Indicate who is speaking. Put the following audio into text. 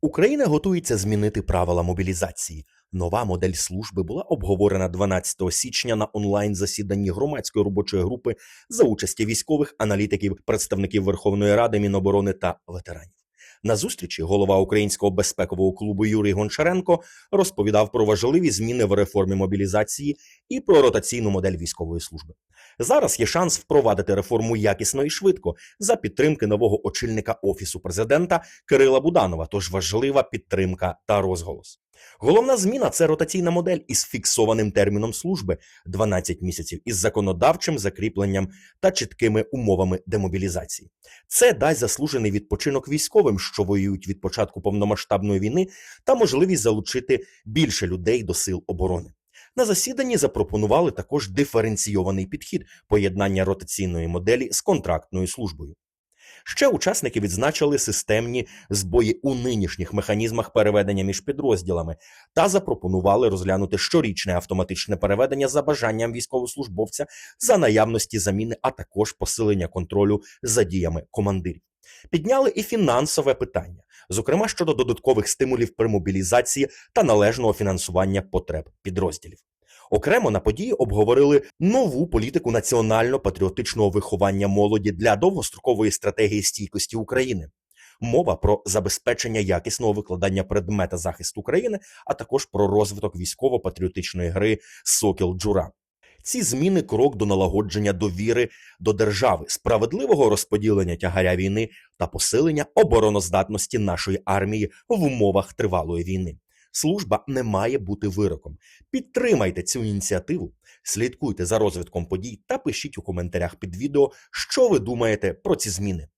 Speaker 1: Україна готується змінити правила мобілізації. Нова модель служби була обговорена 12 січня на онлайн засіданні громадської робочої групи за участі військових аналітиків, представників Верховної Ради, Міноборони та ветеранів. На зустрічі голова Українського безпекового клубу Юрій Гончаренко розповідав про важливі зміни в реформі мобілізації і про ротаційну модель військової служби. Зараз є шанс впровадити реформу якісно і швидко за підтримки нового очільника офісу президента Кирила Буданова. Тож важлива підтримка та розголос. Головна зміна це ротаційна модель із фіксованим терміном служби 12 місяців із законодавчим закріпленням та чіткими умовами демобілізації. Це дасть заслужений відпочинок військовим, що воюють від початку повномасштабної війни, та можливість залучити більше людей до сил оборони. На засіданні запропонували також диференційований підхід поєднання ротаційної моделі з контрактною службою. Ще учасники відзначили системні збої у нинішніх механізмах переведення між підрозділами та запропонували розглянути щорічне автоматичне переведення за бажанням військовослужбовця за наявності заміни, а також посилення контролю за діями командирів. Підняли і фінансове питання, зокрема щодо додаткових стимулів при мобілізації та належного фінансування потреб підрозділів. Окремо на події обговорили нову політику національно-патріотичного виховання молоді для довгострокової стратегії стійкості України. Мова про забезпечення якісного викладання предмета захисту України, а також про розвиток військово-патріотичної гри Сокіл Джура. Ці зміни крок до налагодження довіри до держави, справедливого розподілення тягаря війни та посилення обороноздатності нашої армії в умовах тривалої війни. Служба не має бути вироком. Підтримайте цю ініціативу, слідкуйте за розвитком подій та пишіть у коментарях під відео, що ви думаєте про ці зміни.